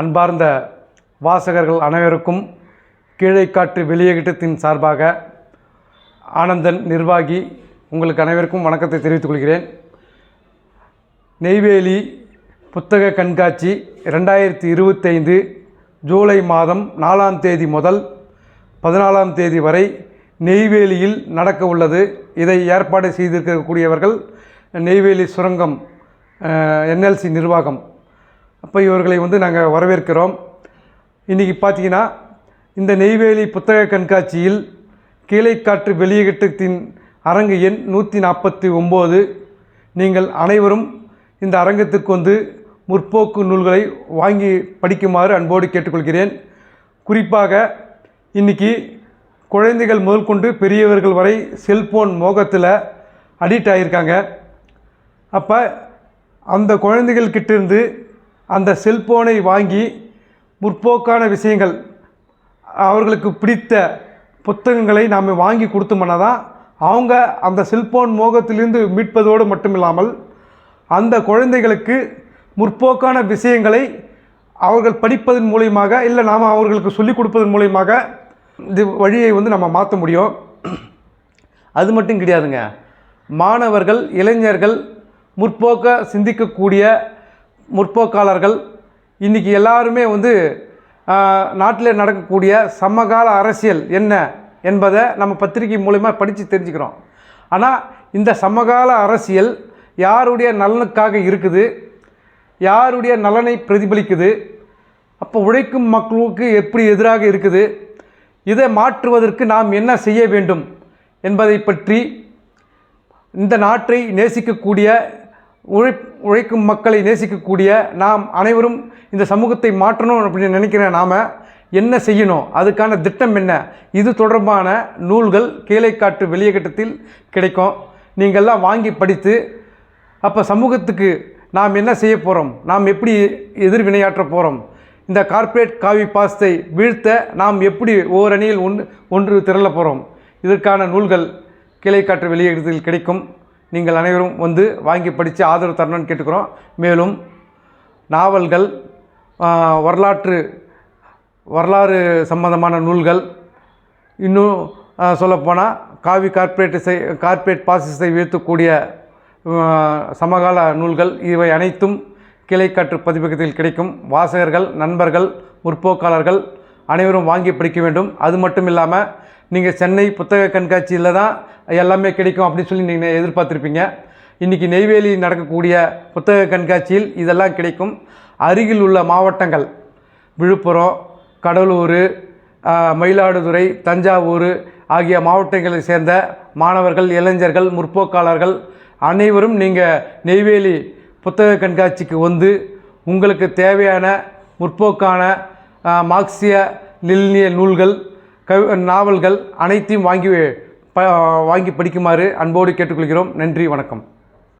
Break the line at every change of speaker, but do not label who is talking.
அன்பார்ந்த வாசகர்கள் அனைவருக்கும் கீழைக்காற்று வெளியேற்றத்தின் சார்பாக ஆனந்தன் நிர்வாகி உங்களுக்கு அனைவருக்கும் வணக்கத்தை தெரிவித்துக் கொள்கிறேன். நெய்வேலி புத்தக கண்காட்சி ரெண்டாயிரத்தி இருபத்தைந்து ஜூலை மாதம் நாலாம் தேதி முதல் பதினாலாம் தேதி வரை நெய்வேலியில் நடக்க உள்ளது. இதை ஏற்பாடு செய்திருக்கக்கூடியவர்கள் நெய்வேலி சுரங்கம் என்எல்சி நிர்வாகம். அப்போ இவர்களை வந்து நாங்கள் வரவேற்கிறோம். இன்றைக்கி பார்த்தீங்கன்னா இந்த நெய்வேலி புத்தக கண்காட்சியில் கீழைக்காற்று வெளியீட்டத்தின் அரங்கு எண் நூற்றி நாற்பத்தி ஒம்பது. நீங்கள் அனைவரும் இந்த அரங்கத்திற்கு வந்து முற்போக்கு நூல்களை வாங்கி படிக்குமாறு அன்போடு கேட்டுக்கொள்கிறேன். குறிப்பாக இன்றைக்கி குழந்தைகள் முதல் கொண்டு பெரியவர்கள் வரை செல்போன் மோகத்தில் அடிக்ட் ஆகியிருக்காங்க அப்போ அந்த குழந்தைகள் கிட்டேருந்து அந்த செல்போனை வாங்கி முற்போக்கான விஷயங்கள் அவர்களுக்கு பிடித்த புத்தகங்களை நாம் வாங்கி கொடுத்தோம்னா தான் அவங்க அந்த செல்போன் மோகத்திலிருந்து மீட்பதோடு மட்டுமில்லாமல் அந்த குழந்தைகளுக்கு முற்போக்கான விஷயங்களை அவர்கள் படிப்பதன் மூலியமாக இல்லை நாம் அவர்களுக்கு சொல்லிக் கொடுப்பதன் மூலியமாக இந்த வழியை வந்து நம்ம மாற்ற முடியும். அது மட்டும் கிடையாதுங்க. மாணவர்கள் இளைஞர்கள் முற்போக்க சிந்திக்கக்கூடிய முற்போக்காளர்கள் இன்றைக்கி எல்லாருமே வந்து நாட்டில் நடக்கக்கூடிய சமகால அரசியல் என்ன என்பதை நம்ம பத்திரிகை மூலிமா படித்து தெரிஞ்சுக்கிறோம். ஆனால் இந்த சமகால அரசியல் யாருடைய நலனுக்காக இருக்குது? யாருடைய நலனை பிரதிபலிக்குது? அப்போ உழைக்கும் மக்களுக்கு எப்படி எதிராக இருக்குது? இதை மாற்றுவதற்கு நாம் என்ன செய்ய வேண்டும் என்பதை பற்றி இந்த நாட்டை நேசிக்கக்கூடிய உழை உழைக்கும் மக்களை நேசிக்கக்கூடிய நாம் அனைவரும் இந்த சமூகத்தை மாற்றணும் அப்படின்னு நினைக்கிற நாம் என்ன செய்யணும்? அதுக்கான திட்டம் என்ன? இது தொடர்பான நூல்கள் கீழைக்காட்டு வெளியகட்டத்தில் கிடைக்கும். நீங்கள்லாம் வாங்கி படித்து அப்போ சமூகத்துக்கு நாம் என்ன செய்ய போகிறோம் நாம் எப்படி எதிர்வினையாற்ற போகிறோம் இந்த கார்ப்பரேட் காவி பாசத்தை வீழ்த்த நாம் எப்படி ஓரணியில் ஒன்று ஒன்று திரள போகிறோம் இதற்கான நூல்கள் கிளைக்காற்று வெளியேற்றத்தில் கிடைக்கும். நீங்கள் அனைவரும் வந்து வாங்கி படித்து ஆதரவு தரணும்னு கேட்டுக்கிறோம். மேலும் நாவல்கள் வரலாற்று வரலாறு சம்பந்தமான நூல்கள் இன்னும் சொல்லப்போனால் காவி கார்ப்பரேட் செய் கார்ப்பரேட் பாசிசத்தை வீழ்த்தக்கூடிய சமகால நூல்கள் இவை அனைத்தும் கிளைக்காற்று பதிப்பகத்தில் கிடைக்கும். வாசகர்கள் நண்பர்கள் முற்போக்காளர்கள் அனைவரும் வாங்கி படிக்க வேண்டும். அது மட்டும் இல்லாமல் நீங்கள் சென்னை புத்தக கண்காட்சியில் தான் எல்லாமே கிடைக்கும் அப்படின்னு சொல்லி நீங்கள் எதிர்பார்த்துருப்பீங்க. இன்றைக்கி நெய்வேலி நடக்கக்கூடிய புத்தக கண்காட்சியில் இதெல்லாம் கிடைக்கும். அருகில் உள்ள மாவட்டங்கள் விழுப்புரம் கடலூர் மயிலாடுதுறை தஞ்சாவூர் ஆகிய மாவட்டங்களை சேர்ந்த மாணவர்கள் இளைஞர்கள் முற்போக்காளர்கள் அனைவரும் நீங்கள் நெய்வேலி புத்தக கண்காட்சிக்கு வந்து உங்களுக்கு தேவையான முற்போக்கான மார்க்சிய லில்னிய நூல்கள் கவி நாவல்கள் அனைத்தையும் வாங்கி ப வாங்கி படிக்குமாறு அன்போடு கேட்டுக்கொள்கிறோம். நன்றி வணக்கம்.